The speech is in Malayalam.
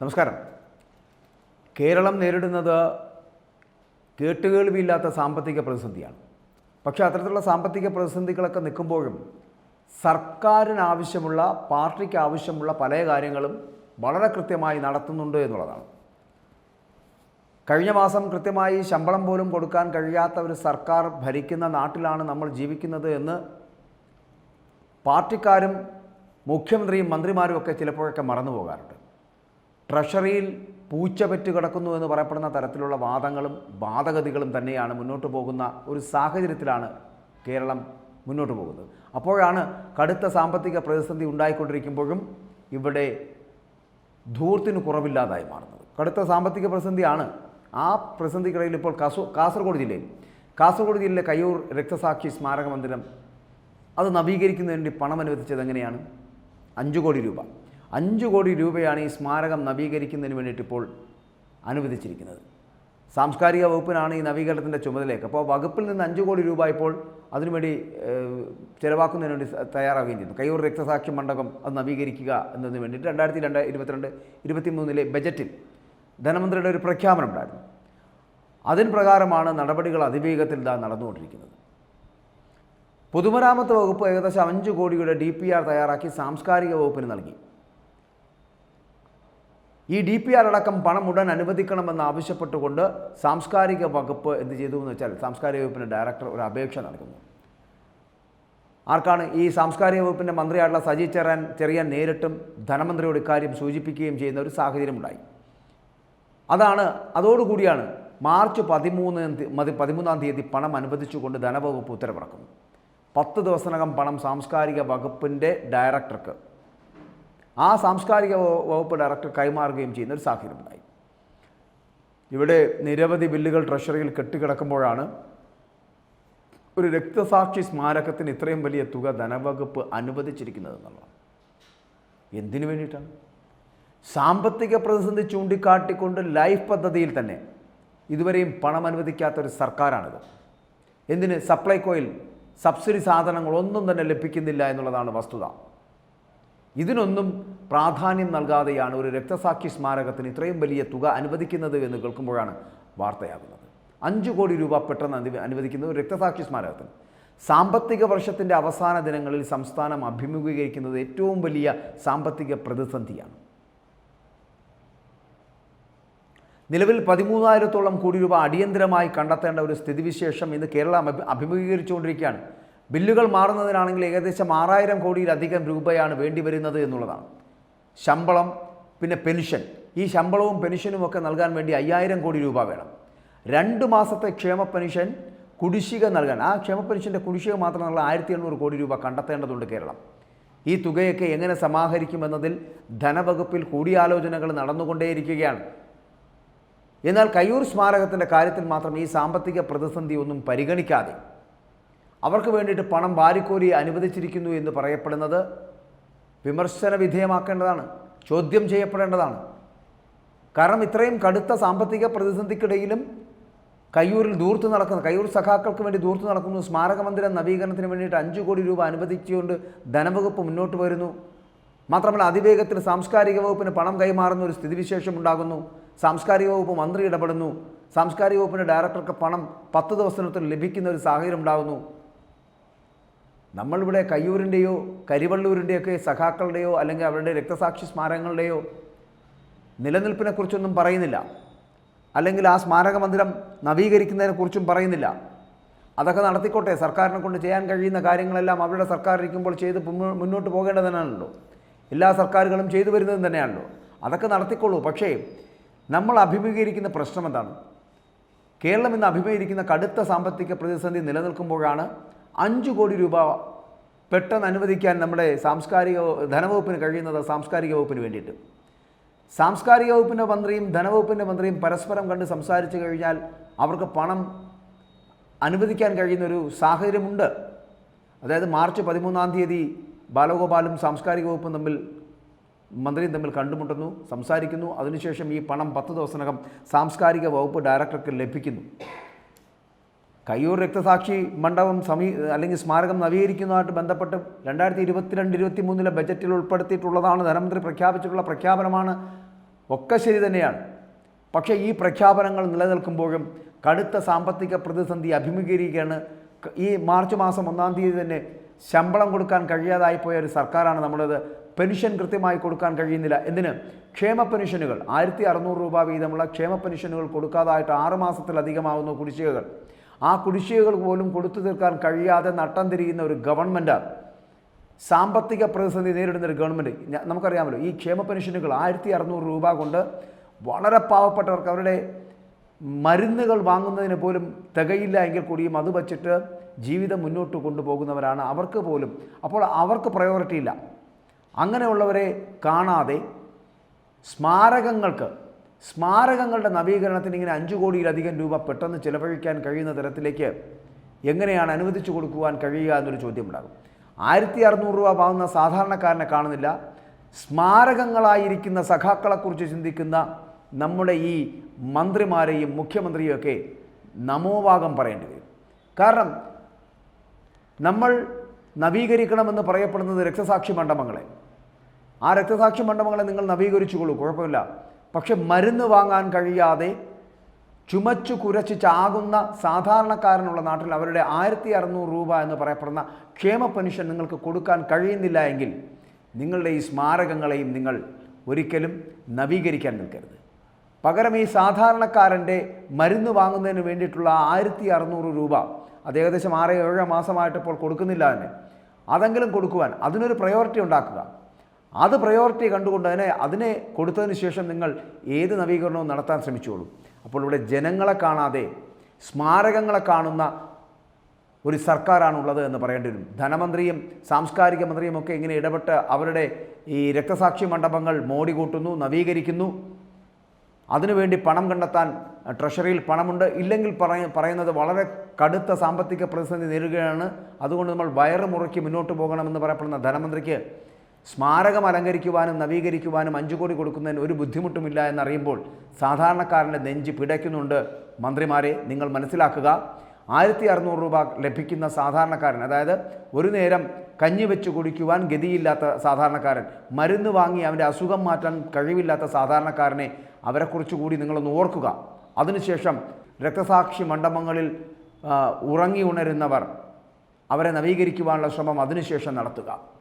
നമസ്കാരം. കേരളം നേരിടുന്നത് കേട്ടുകേൾവിയില്ലാത്ത സാമ്പത്തിക പ്രതിസന്ധിയാണ്. പക്ഷേ അത്തരത്തിലുള്ള സാമ്പത്തിക പ്രതിസന്ധികളൊക്കെ നിൽക്കുമ്പോഴും സർക്കാരിന് ആവശ്യമുള്ള പാർട്ടിക്ക് ആവശ്യമുള്ള പല കാര്യങ്ങളും വളരെ കൃത്യമായി നടത്തുന്നുണ്ട് എന്നുള്ളതാണ്. കഴിഞ്ഞ മാസം കൃത്യമായി ശമ്പളം പോലും കൊടുക്കാൻ കഴിയാത്ത ഒരു സർക്കാർ ഭരിക്കുന്ന നാട്ടിലാണ് നമ്മൾ ജീവിക്കുന്നത് എന്ന് പാർട്ടിക്കാരും മുഖ്യമന്ത്രിയും മന്ത്രിമാരും ഒക്കെ ചിലപ്പോഴൊക്കെ മറന്നു പോകാറുണ്ട് ട്രഷറിയിൽ പൂച്ച പെറ്റ് കിടക്കുന്നു എന്ന് പറയപ്പെടുന്ന തരത്തിലുള്ള വാദങ്ങളും വാദഗതികളും തന്നെയാണ് മുന്നോട്ട് പോകുന്ന ഒരു സാഹചര്യത്തിലാണ് കേരളം മുന്നോട്ട് പോകുന്നത്. അപ്പോഴാണ് കടുത്ത സാമ്പത്തിക പ്രതിസന്ധി ഉണ്ടായിക്കൊണ്ടിരിക്കുമ്പോഴും ഇവിടെ ധൂർത്തിന് കുറവില്ലാതായി മാറുന്നത്. കടുത്ത സാമ്പത്തിക പ്രതിസന്ധിയാണ് ആ പ്രതിസന്ധിക്കിടയിൽ ഇപ്പോൾ കാസു കാസർഗോഡ് ജില്ലയിൽ. കാസർഗോഡ് ജില്ലയിലെ കയ്യൂർ രക്തസാക്ഷി സ്മാരക മന്ദിരം അത് നവീകരിക്കുന്നതിന് വേണ്ടി പണം അനുവദിച്ചത് എങ്ങനെയാണ്? അഞ്ച് കോടി രൂപ. അഞ്ച് കോടി രൂപയാണ് ഈ സ്മാരകം നവീകരിക്കുന്നതിന് വേണ്ടിയിട്ട് ഇപ്പോൾ അനുവദിച്ചിരിക്കുന്നത്. സാംസ്കാരിക വകുപ്പിനാണ് ഈ നവീകരണത്തിന്റെ ചുമതലയൊക്കെ. അപ്പോൾ വകുപ്പിൽ നിന്ന് അഞ്ച് കോടി രൂപ ഇപ്പോൾ അതിനുവേണ്ടി ചിലവാക്കുന്നതിന് വേണ്ടി തയ്യാറാവുകയും ചെയ്യുന്നു. കയ്യൂർ രക്തസാക്ഷി മണ്ഡപം അത് നവീകരിക്കുക എന്നതിന് വേണ്ടിയിട്ട് രണ്ടായിരത്തി രണ്ട് ഇരുപത്തിരണ്ട് ഇരുപത്തി മൂന്നിലെ ബജറ്റിൽ ധനമന്ത്രിയുടെ ഒരു പ്രഖ്യാപനം ഉണ്ടായിരുന്നു. അതിന് പ്രകാരമാണ് നടപടികൾ അതിവേഗത്തിൽ ഇതാ നടന്നുകൊണ്ടിരിക്കുന്നത്. പൊതുമരാമത്ത് വകുപ്പ് ഏകദേശം അഞ്ച് കോടിയുടെ ഡി പി ആർ തയ്യാറാക്കി സാംസ്കാരിക വകുപ്പിന് നൽകി. ഈ ഡി പി ആർ അടക്കം പണം ഉടൻ അനുവദിക്കണമെന്ന് ആവശ്യപ്പെട്ടുകൊണ്ട് സാംസ്കാരിക വകുപ്പ് എന്ത് ചെയ്തു എന്ന് വെച്ചാൽ സാംസ്കാരിക വകുപ്പിന്റെ ഡയറക്ടർ ഒരു അപേക്ഷ നൽകുന്നു. ആർക്കാണ് ഈ സാംസ്കാരിക വകുപ്പിന്റെ മന്ത്രിയായിട്ടുള്ള സജി ചെറാൻ ചെറിയാൻ നേരിട്ടും ധനമന്ത്രിയോട് ഇക്കാര്യം സൂചിപ്പിക്കുകയും ചെയ്യുന്ന ഒരു സാഹചര്യമുണ്ടായി അതാണ് അതോടുകൂടിയാണ് മാർച്ച് പതിമൂന്നാം പതിമൂന്നാം തീയതി പണം അനുവദിച്ചുകൊണ്ട് ധനവകുപ്പ് ഉത്തരവിറക്കുന്നു പത്ത് ദിവസത്തിനകം പണം സാംസ്കാരിക വകുപ്പിന്റെ ഡയറക്ടർക്ക് ആ സാംസ്കാരിക വകുപ്പ് ഡയറക്ടർ കൈമാറുകയും ചെയ്യുന്ന ഒരു സാഹചര്യമുണ്ടായി. ഇവിടെ നിരവധി ബില്ലുകൾ ട്രഷറിയിൽ കെട്ടിക്കിടക്കുമ്പോഴാണ് ഒരു രക്തസാക്ഷി സ്മാരകത്തിന് ഇത്രയും വലിയ തുക ധനവകുപ്പ് അനുവദിച്ചിരിക്കുന്നത് എന്നുള്ളതാണ്. എന്തിനു വേണ്ടിയിട്ടാണ്? സാമ്പത്തിക പ്രതിസന്ധി ചൂണ്ടിക്കാട്ടിക്കൊണ്ട് ലൈഫ് പദ്ധതിയിൽ തന്നെ ഇതുവരെയും പണം അനുവദിക്കാത്ത ഒരു സർക്കാരാണിത്. എന്തിന്? സപ്ലൈകോയിൽ സബ്സിഡി സാധനങ്ങളൊന്നും തന്നെ ലഭിക്കുന്നില്ല എന്നുള്ളതാണ് വസ്തുത. ഇതിനൊന്നും പ്രാധാന്യം നൽകാതെയാണ് ഒരു രക്തസാക്ഷി സ്മാരകത്തിന് ഇത്രയും വലിയ തുക അനുവദിക്കുന്നത് എന്ന് കേൾക്കുമ്പോഴാണ് വാർത്തയാകുന്നത്. അഞ്ച് കോടി രൂപ പെട്ടെന്ന് അനുവ- അനുവദിക്കുന്നത് ഒരു രക്തസാക്ഷി സ്മാരകത്തിന്. സാമ്പത്തിക വർഷത്തിന്റെ അവസാന ദിനങ്ങളിൽ സംസ്ഥാനം അഭിമുഖീകരിക്കുന്നത് ഏറ്റവും വലിയ സാമ്പത്തിക പ്രതിസന്ധിയാണ്. നിലവിൽ പതിമൂവായിരത്തോളം കോടി രൂപ അടിയന്തരമായി കണ്ടെത്തേണ്ട ഒരു സ്ഥിതിവിശേഷം ഇന്ന് കേരളം അഭിമുഖീകരിച്ചുകൊണ്ടിരിക്കുകയാണ്. ബില്ലുകൾ മാറുന്നതിനാണെങ്കിൽ ഏകദേശം ആറായിരം കോടിയിലധികം രൂപയാണ് വേണ്ടി വരുന്നത് എന്നുള്ളതാണ്. ശമ്പളം പിന്നെ പെൻഷൻ. ഈ ശമ്പളവും പെൻഷനും ഒക്കെ നൽകാൻ വേണ്ടി അയ്യായിരം കോടി രൂപ വേണം. രണ്ട് മാസത്തെ ക്ഷേമ പെൻഷൻ കുടിശ്ശിക നൽകാൻ. ആ ക്ഷേമ പെൻഷന്റെ കുടിശ്ശിക മാത്രമുള്ള ആയിരത്തി എണ്ണൂറ് കോടി രൂപ കണ്ടെത്തേണ്ടതുണ്ട് കേരളം. ഈ തുകയൊക്കെ എങ്ങനെ സമാഹരിക്കുമെന്നതിൽ ധനവകുപ്പിൽ കൂടിയാലോചനകൾ നടന്നുകൊണ്ടേയിരിക്കുകയാണ്. എന്നാൽ കയ്യൂർ സ്മാരകത്തിന്റെ കാര്യത്തിൽ മാത്രം ഈ സാമ്പത്തിക പ്രതിസന്ധി ഒന്നും പരിഗണിക്കാതെ അവർക്ക് വേണ്ടിയിട്ട് പണം വാരിക്കോരി അനുവദിച്ചിരിക്കുന്നു എന്ന് പറയപ്പെടുന്നത് വിമർശന വിധേയമാക്കേണ്ടതാണ് ചോദ്യം ചെയ്യപ്പെടേണ്ടതാണ്. കാരണം ഇത്രയും കടുത്ത സാമ്പത്തിക പ്രതിസന്ധിക്കിടയിലും കയ്യൂരിൽ ദൂർത്ത് നടക്കുന്ന കയ്യൂർ സഖാക്കൾക്ക് വേണ്ടി ദൂർത്ത് നടക്കുന്നു സ്മാരക മന്ദിരം നവീകരണത്തിന് വേണ്ടിയിട്ട് അഞ്ച് കോടി രൂപ അനുവദിച്ചുകൊണ്ട് ധനവകുപ്പ് മുന്നോട്ട് വരുന്നു. മാത്രമല്ല അതിവേഗത്തിൽ സാംസ്കാരിക വകുപ്പിന് പണം കൈമാറുന്ന ഒരു സ്ഥിതിവിശേഷം ഉണ്ടാകുന്നു. സാംസ്കാരിക വകുപ്പ് മന്ത്രി ഇടപെടുന്നു. സാംസ്കാരിക വകുപ്പിന്റെ ഡയറക്ടർക്ക് പണം പത്ത് ദിവസത്തിനകത്ത് ലഭിക്കുന്ന ഒരു സാഹചര്യം ഉണ്ടാകുന്നു. നമ്മളിവിടെ കയ്യൂരിന്റെയോ കരിവള്ളൂരിന്റെയൊക്കെ സഖാക്കളുടെയോ അല്ലെങ്കിൽ അവരുടെ രക്തസാക്ഷി സ്മാരകങ്ങളുടെയോ നിലനിൽപ്പിനെക്കുറിച്ചൊന്നും പറയുന്നില്ല. അല്ലെങ്കിൽ ആ സ്മാരക മന്ദിരം നവീകരിക്കുന്നതിനെക്കുറിച്ചും പറയുന്നില്ല. അതൊക്കെ നടത്തിക്കോട്ടെ. സർക്കാരിനെ കൊണ്ട് ചെയ്യാൻ കഴിയുന്ന കാര്യങ്ങളെല്ലാം അവരുടെ സർക്കാർ ഇരിക്കുമ്പോൾ ചെയ്ത് മുന്നോട്ട് പോകേണ്ടത് തന്നെയാണല്ലോ. എല്ലാ സർക്കാരുകളും ചെയ്തു വരുന്നതും തന്നെയാണല്ലോ. അതൊക്കെ നടത്തിക്കൊള്ളൂ. പക്ഷേ നമ്മൾ അഭിമുഖീകരിക്കുന്ന പ്രശ്നം എന്താണ്? കേരളം ഇന്ന് അഭിമുഖീകരിക്കുന്ന കടുത്ത സാമ്പത്തിക പ്രതിസന്ധി നിലനിൽക്കുമ്പോഴാണ് അഞ്ച് കോടി രൂപ പെട്ടെന്ന് അനുവദിക്കാൻ നമ്മുടെ സാംസ്കാരിക ധനവകുപ്പിന് കഴിയുന്നത് സാംസ്കാരിക വകുപ്പിന് വേണ്ടിയിട്ട്. സാംസ്കാരിക വകുപ്പിന്റെ മന്ത്രിയും ധനവകുപ്പിന്റെ മന്ത്രിയും പരസ്പരം കണ്ട് സംസാരിച്ചു കഴിഞ്ഞാൽ അവർക്ക് പണം അനുവദിക്കാൻ കഴിയുന്നൊരു സാഹചര്യമുണ്ട്. അതായത് മാർച്ച് പതിമൂന്നാം തീയതി ബാലഗോപാലും സാംസ്കാരിക വകുപ്പും തമ്മിൽ മന്ത്രിയും തമ്മിൽ കണ്ടുമുട്ടുന്നു സംസാരിക്കുന്നു. അതിനുശേഷം ഈ പണം പത്ത് ദിവസത്തിനകം സാംസ്കാരിക വകുപ്പ് ഡയറക്ടർക്ക് ലഭിക്കുന്നു. കയ്യൂർ രക്തസാക്ഷി മണ്ഡപം സമീ അല്ലെങ്കിൽ സ്മാരകം നവീകരിക്കുന്നതുമായിട്ട് ബന്ധപ്പെട്ട് രണ്ടായിരത്തി ഇരുപത്തിരണ്ട് ഇരുപത്തി മൂന്നിലെ ബജറ്റിൽ ഉൾപ്പെടുത്തിയിട്ടുള്ളതാണ് ധനമന്ത്രി പ്രഖ്യാപിച്ചിട്ടുള്ള പ്രഖ്യാപനമാണ്. ഒക്കെ ശരി തന്നെയാണ്. പക്ഷേ ഈ പ്രഖ്യാപനങ്ങൾ നിലനിൽക്കുമ്പോഴും കടുത്ത സാമ്പത്തിക പ്രതിസന്ധി അഭിമുഖീകരിക്കുകയാണ്. ഈ മാർച്ച് മാസം ഒന്നാം തീയതി തന്നെ ശമ്പളം കൊടുക്കാൻ കഴിയാതായിപ്പോയ ഒരു സർക്കാരാണ് നമ്മളത്. പെൻഷൻ കൃത്യമായി കൊടുക്കാൻ കഴിയുന്നില്ല. എന്തിന്? ക്ഷേമ പെൻഷനുകൾ. ആയിരത്തി അറുന്നൂറ് രൂപ വീതമുള്ള ക്ഷേമ പെൻഷനുകൾ കൊടുക്കാതായിട്ട് ആറ് മാസത്തിലധികമാവുന്ന കുടിശ്ശികകൾ. ആ കുടിശ്ശികകൾ പോലും കൊടുത്തു തീർക്കാൻ കഴിയാതെ നട്ടം തിരിയുന്ന ഒരു ഗവൺമെന്റ് സാമ്പത്തിക പ്രതിസന്ധി നേരിടുന്ന ഒരു ഗവൺമെന്റ് നമുക്കറിയാമല്ലോ ഈ ക്ഷേമ പെൻഷനുകൾ ആയിരത്തി അറുന്നൂറ് രൂപ കൊണ്ട് വളരെ പാവപ്പെട്ടവർക്ക് അവരുടെ മരുന്നുകൾ വാങ്ങുന്നതിന് പോലും തികയില്ല എങ്കിൽ കൂടിയും അത് വച്ചിട്ട് ജീവിതം മുന്നോട്ട് കൊണ്ടുപോകുന്നവരാണ് അവർക്ക് പോലും. അപ്പോൾ അവർക്ക് പ്രയോറിറ്റി ഇല്ല. അങ്ങനെയുള്ളവരെ കാണാതെ സ്മാരകങ്ങൾക്ക് സ്മാരകങ്ങളുടെ നവീകരണത്തിന് ഇങ്ങനെ അഞ്ചു കോടിയിലധികം രൂപ പെട്ടെന്ന് ചിലവഴിക്കാൻ കഴിയുന്ന തരത്തിലേക്ക് എങ്ങനെയാണ് അനുവദിച്ചു കൊടുക്കുവാൻ കഴിയുക എന്നൊരു ചോദ്യമുണ്ടാകും. ആയിരത്തി അറുന്നൂറ് രൂപ വാങ്ങുന്ന സാധാരണക്കാരനെ കാണുന്നില്ല. സ്മാരകങ്ങളായിരിക്കുന്ന സഖാക്കളെക്കുറിച്ച് ചിന്തിക്കുന്ന നമ്മുടെ ഈ മന്ത്രിമാരെയും മുഖ്യമന്ത്രിയും ഒക്കെ നമോവാകം പറയേണ്ടി വരും. കാരണം നമ്മൾ നവീകരിക്കണമെന്ന് പറയപ്പെടുന്നത് രക്തസാക്ഷി മണ്ഡപങ്ങളെ. ആ രക്തസാക്ഷി മണ്ഡപങ്ങളെ നിങ്ങൾ നവീകരിച്ചുകൊള്ളൂ കുഴപ്പമില്ല. പക്ഷെ മരുന്ന് വാങ്ങാൻ കഴിയാതെ ചുമച്ചു കുരച്ച് ചാകുന്ന സാധാരണക്കാരനുള്ള നാട്ടിൽ അവരുടെ ആയിരത്തി അറുന്നൂറ് രൂപ എന്ന് പറയപ്പെടുന്ന ക്ഷേമ പെൻഷൻ നിങ്ങൾക്ക് കൊടുക്കാൻ കഴിയുന്നില്ല എങ്കിൽ നിങ്ങളുടെ ഈ സ്മാരകങ്ങളെയും നിങ്ങൾ ഒരിക്കലും നവീകരിക്കാൻ നിൽക്കരുത്. പകരം ഈ സാധാരണക്കാരന്റെ മരുന്ന് വാങ്ങുന്നതിന് വേണ്ടിയിട്ടുള്ള ആയിരത്തി അറുന്നൂറ് രൂപ അത് ഏകദേശം ആറ് ഏഴ് മാസമായിട്ട് ഇപ്പോൾ കൊടുക്കുന്നില്ല തന്നെ. അതെങ്കിലും കൊടുക്കുവാൻ അതിനൊരു പ്രയോറിറ്റി ഉണ്ടാക്കുക. അത് പ്രയോറിറ്റി കണ്ടുകൊണ്ട് അതിനെ അതിനെ കൊടുത്തതിന് ശേഷം നിങ്ങൾ ഏത് നവീകരണവും നടത്താൻ ശ്രമിച്ചോളൂ. അപ്പോൾ ഇവിടെ ജനങ്ങളെ കാണാതെ സ്മാരകങ്ങളെ കാണുന്ന ഒരു സർക്കാരാണുള്ളത് എന്ന് പറയേണ്ടി വരും. ധനമന്ത്രിയും സാംസ്കാരിക മന്ത്രിയും ഒക്കെ ഇങ്ങനെ ഇടപെട്ട് അവരുടെ ഈ രക്തസാക്ഷി മണ്ഡപങ്ങൾ മോടി കൂട്ടുന്നു നവീകരിക്കുന്നു. അതിനുവേണ്ടി പണം കണ്ടെത്താൻ ട്രഷറിയിൽ പണമുണ്ട്. ഇല്ലെങ്കിൽ പറയ പറയുന്നത് വളരെ കടുത്ത സാമ്പത്തിക പ്രതിസന്ധി നേരിടുകയാണ്. അതുകൊണ്ട് നമ്മൾ വയറ് മുറുക്കി മുന്നോട്ട് പോകണമെന്ന് പറയപ്പെടുന്ന ധനമന്ത്രിക്ക് സ്മാരകം അലങ്കരിക്കുവാനും നവീകരിക്കുവാനും അഞ്ചു കോടി കൊടുക്കുന്നതിന് ഒരു ബുദ്ധിമുട്ടുമില്ല എന്നറിയുമ്പോൾ സാധാരണക്കാരന്റെ നെഞ്ച് പിടയ്ക്കുന്നുണ്ട്. മന്ത്രിമാരെ നിങ്ങൾ മനസ്സിലാക്കുക. ആയിരത്തി അറുന്നൂറ് രൂപ ലഭിക്കുന്ന സാധാരണക്കാരൻ അതായത് ഒരു നേരം കഞ്ഞി വെച്ച് കുടിക്കുവാൻ ഗതിയില്ലാത്ത സാധാരണക്കാരൻ മരുന്ന് വാങ്ങി അവന്റെ അസുഖം മാറ്റാൻ കഴിവില്ലാത്ത സാധാരണക്കാരനെ അവരെക്കുറിച്ച് കൂടി നിങ്ങളൊന്ന് ഓർക്കുക. അതിനുശേഷം രക്തസാക്ഷി മണ്ഡപങ്ങളിൽ ഉറങ്ങി ഉണരുന്നവർ അവരെ നവീകരിക്കുവാനുള്ള ശ്രമം അതിനുശേഷം നടത്തുക.